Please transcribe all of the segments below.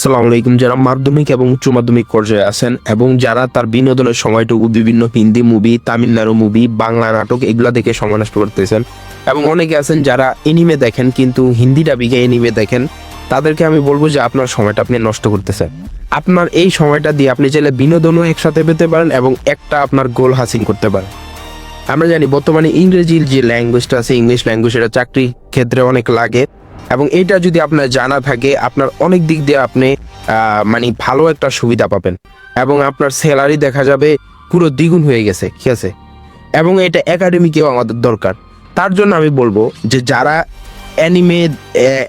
সালাম আলাইকুম। যারা মাধ্যমিক এবং উচ্চ মাধ্যমিক পর্যায়ে আছেন এবং যারা তার বিনোদনের সময়টুকু বিভিন্ন হিন্দি মুভি, তামিলনাড়ু মুভি, বাংলা নাটক এগুলা দেখে সময় নষ্ট করতেছেন এবং অনেকে আছেন যারা এনিমে দেখেন কিন্তু হিন্দি ডাবিকে এনিমে দেখেন, তাদেরকে আমি বলব যে আপনার সময়টা আপনি নষ্ট করতেছেন। আপনার এই সময়টা দিয়ে আপনি চাইলে বিনোদনও একসাথে পেতে পারেন এবং একটা আপনার গোল হাসিল করতে পারেন। আমরা জানি বর্তমানে ইংরেজির যে ল্যাঙ্গুয়েজটা আছে ইংলিশ ল্যাঙ্গুয়েজ এটা চাকরি ক্ষেত্রে অনেক লাগে। এবং এটা যদি আপনার জানা থাকে, আপনার অনেক দিক দিয়ে আপনি মানে ভালো একটা সুবিধা পাবেন। এবং আপনার স্যালারি দেখা যাবে পুরো দ্বিগুণ হয়ে গেছে, ঠিক আছে? এবং এটা একাডেমিকেও আমাদের দরকার। তার জন্য আমি বলব যে যারা অ্যানিমে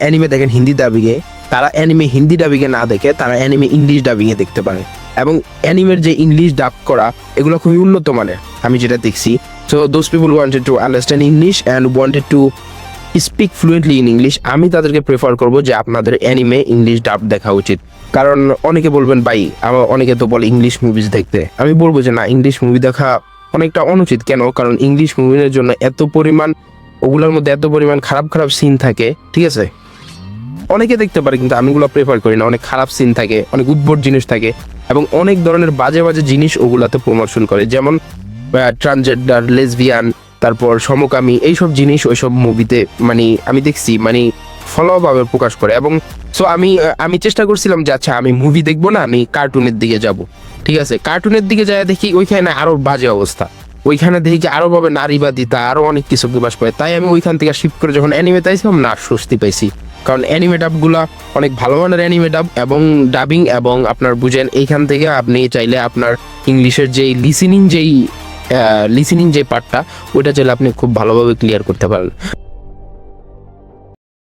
অ্যানিমে দেখেন হিন্দি ডাবিংয়ে তারা অ্যানিমে হিন্দি ডাবিংয়ে না দেখে, তারা অ্যানিমে ইংলিশ ডাবিংয়ে দেখতে পারে। এবং অ্যানিমের যে ইংলিশ ডাব করা, এগুলো খুবই উন্নত মানের। আমি যেটা দেখছি so those people wanted to understand English and wanted to speak fluently in English আমি তাদেরকে প্রেফার করব যে আপনাদের অ্যানিমে ইংলিশ ডাব দেখা উচিত। কারণ অনেকে বলবেন, ভাই, আমার অনেকে তো বলে ইংলিশ মুভিজ দেখতে। আমি বলব যে, না ইংলিশ মুভি দেখা অনেকটা অনুচিত। কেন? কারণ ইংলিশ মুভির জন্য এত পরিমাণ, ওগুলোর মধ্যে এত পরিমাণ খারাপ খারাপ সিন থাকে, ঠিক আছে? অনেকে দেখতে পারে, কিন্তু আমি ওগুলো প্রেফার করি না। অনেক খারাপ সিন থাকে, অনেক উদ্ভট জিনিস থাকে এবং অনেক ধরনের বাজে বাজে জিনিস ওগুলাতে প্রমোশন করে। যেমন ট্রান্সজেন্ডার লেসবিয়ান তারপর সমকামী এইসব জিনিস, ওইসব মুভিতে মানে আমি দেখছি মানে ফলোভাবে প্রকাশ করে। এবং সো আমি আমি চেষ্টা করছিলাম যে আচ্ছা আমি মুভি দেখব না, আমি কার্টুনের দিকে যাব। ঠিক আছে? কার্টুনের দিকে যায় দেখি ওইখানে আরও বাজে অবস্থা। ওইখানে দেখি যে আরও ভাবে নারীবাদিতা, আরও অনেক কিছু প্রকাশ পায়। তাই আমি ওইখান থেকে শিফট করে যখন অ্যানিমে তাইছিলাম না, স্বস্তি পাইছি। কারণ অ্যানিমে ডাবগুলা অনেক ভালো মানের অ্যানিমে ডাব এবং ডাবিং এবং আপনার বুঝেন, এইখান থেকে আপনি চাইলে আপনার ইংলিশের যেই লিসেনিং যেই লিসেনিং যে পার্টটা ওইটা চাইলে আপনি খুব ভালোভাবে ক্লিয়ার করতে পারেন।